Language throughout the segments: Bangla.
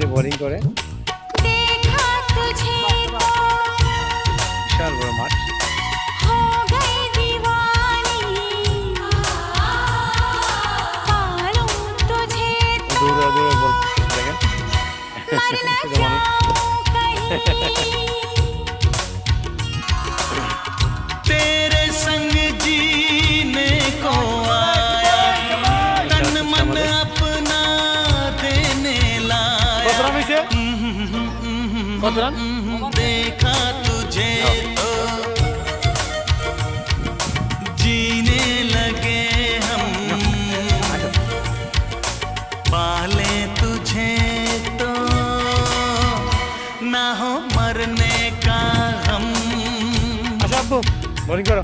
রাত্রে বোলিং করে। বিশাল বড় মাঠ। দূরে দূরে দেখেন মানুষ কত लाया রান হয়েছে কত রান देखा तुझे तो जीने लगे हम पाले तुझे तो ना हो मरने का हम আচ্ছা আব্বু বোলিং করো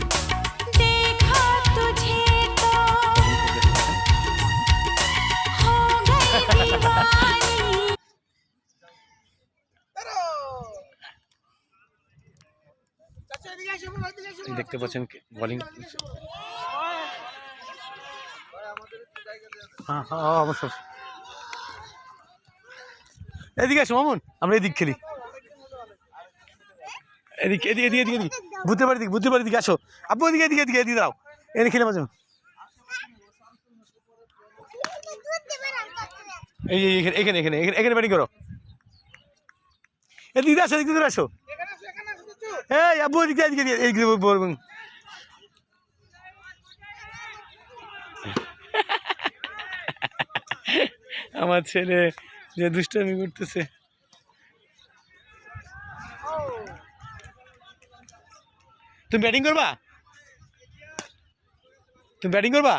দেখতে পাচ্ছেন বোলিং হ্যাঁ হ্যাঁ এদিকে আসো মামুন আমরা এদিক খেলি এদিকে এদিকে এদিকে এদিকে বুঝতে পারি দিকে বুঝতে পারি দিকে আসো আব্বু এদিকে এদিকে এদিকে এদিকে দাও এদিকে খেলে মাঝে এই এখানে এখানে এখানে এখানে ব্যাটিং করো এদিকে আসো এদিকে আসো এই আব্বু এদিকে এদিকে আমার ছেলে যে দুষ্টামি করতেছে। তুমি ব্যাটিং করবা? তুমি ব্যাটিং করবা?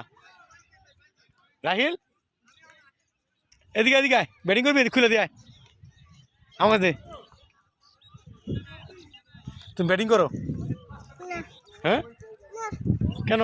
রাহিল? এদিকে এদিকে ব্যাটিং করবি? খুলে দিয়ে আয়। দে। তুমি ব্যাটিং করো? হ্যাঁ? কেন?